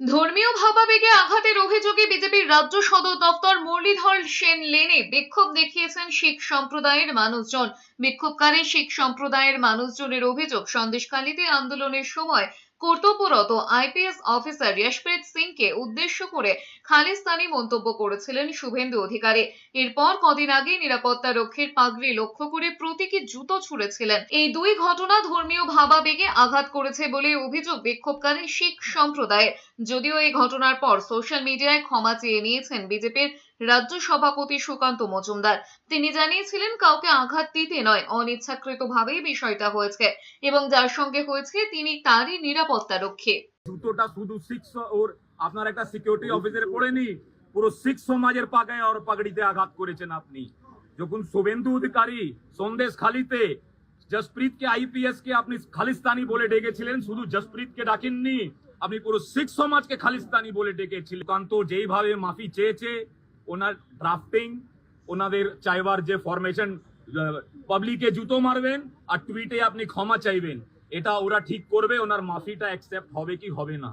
ধর্মীয় ভাবাবেগে আঘাতের অভিযোগে বিজেপির রাজ্য সদর দপ্তর মুরলীধর সেন লেনে বিক্ষোভ দেখিয়েছেন শিখ সম্প্রদায়ের মানুষজন। বিক্ষোভকারী শিখ সম্প্রদায়ের মানুষজনের অভিযোগ, সন্দেশখালীতে আন্দোলনের সময় কর্তব্যরত আইপিএস অফিসার যশপ্রীত সিংকে উদ্দেশ্য করে খালিস্তানি মন্তব্য করেছিলেন শুভেন্দু অধিকারী। এরপর কদিন আগে নিরাপত্তা রক্ষীর পাগড়ি লক্ষ্য করে প্রতীকী জুতো ছুড়েছিলেন। এই দুই ঘটনা ধর্মীয় ভাবাবেগে আঘাত করেছে বলে অভিযোগ বিক্ষোভকারী শিখ সম্প্রদায়ের। যদিও এই ঘটনার পর সোশ্যাল মিডিয়ায় ক্ষমা চেয়ে নিয়েছেন বিজেপির রাজ্য সভাপতি সুকান্ত মজুমদার। তিনি জানিয়েছিলেন, কাউকে আঘাত দিতে নয়, অনিচ্ছাকৃতভাবেই বিষয়টা হয়েছে এবং যার সঙ্গে হয়েছে তিনি তারই নিরাপত্তা রক্ষী। জুতোটা শুধু শিখ স- ওর, আপনার একটা সিকিউরিটি পড়েনি, পুরো শিখ সমাজের পাগায় পাগড়িতে আঘাত করেছেন আপনি। যখন শুভেন্দু অধিকারী সন্দেশ খালিতে জসপ্রীতকে আইপিএস কে আপনি খালিস্তানি বলে ডেকেছিলেন, শুধু জসপ্রীতকে ডাকেননি, আপনি পুরো শিখ সমাজকে খালিস্তানি বলে ডেকেছিলেন। কান্ত যেইভাবে মাফি চেয়েছে ওনার ড্রাফটিং ওনাদের চাইবার যে ফরমেশন পাবলিকে জুতো মারবেন আর টুইটে আপনি ক্ষমা চাইবেন। এটা ওরা ঠিক করবে, ওনার মাফিটা অ্যাকসেপ্ট হবে কি হবে না।